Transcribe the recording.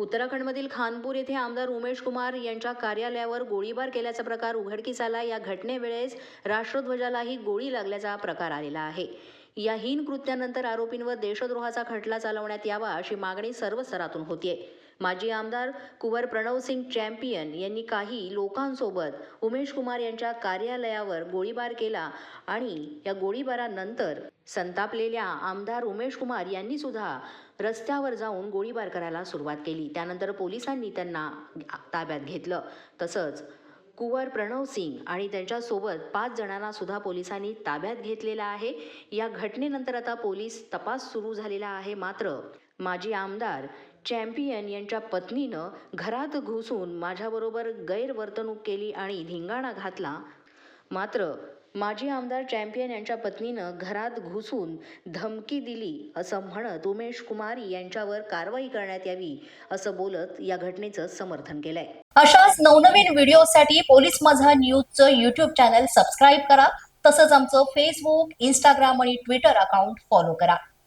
उत्तराखंडमधील खानपूर येथे आमदार उमेश कुमार यांच्या कार्यालयावर गोळीबार केल्याचा प्रकार उघडकीस आला या घटनेवेळेस राष्ट्रध्वजालाही गोळी लागल्याचा प्रकार आलेला आहे. या हीन कृत्यानंतर आरोपींवर देशद्रोहाचा खटला चालवण्यात यावा अशी मागणी सर्व स्तरातून होतीये. माजी आमदार कुंवर प्रणवसिंग चॅम्पियन यांनी काही लोकांसोबत उमेश कुमार यांच्या कार्यालयावर गोळीबार केला आणि या गोळीबारानंतर संतापलेल्या आमदार उमेश कुमार यांनी सुद्धा रस्त्यावर जाऊन गोळीबार करायला सुरुवात केली. त्यानंतर पोलिसांनी त्यांना ताब्यात घेतलं. तसंच कुंवर प्रणव सिंग आणि त्यांच्यासोबत पाच जणांना सुद्धा पोलिसांनी ताब्यात घेतलेला आहे. या घटनेनंतर आता पोलीस तपास सुरू झालेला आहे. मात्र माजी आमदार चॅम्पियन यांच्या पत्नीनं घरात घुसून माझ्याबरोबर गैरवर्तणूक केली आणि धिंगाणा घातला. मात्र माजी आमदार चॅम्पियन यांच्या पत्नीनं घरात घुसून धमकी दिली असं म्हणत उमेश कुमार यांच्यावर कारवाई करण्यात यावी असं बोलत या घटनेचं समर्थन केलंय. अशाच नवनवीन व्हिडिओसाठी पोलीस माझा न्यूजचं युट्यूब चॅनल सबस्क्राईब करा. तसंच आमचं फेसबुक इंस्टाग्राम आणि ट्विटर अकाउंट फॉलो करा.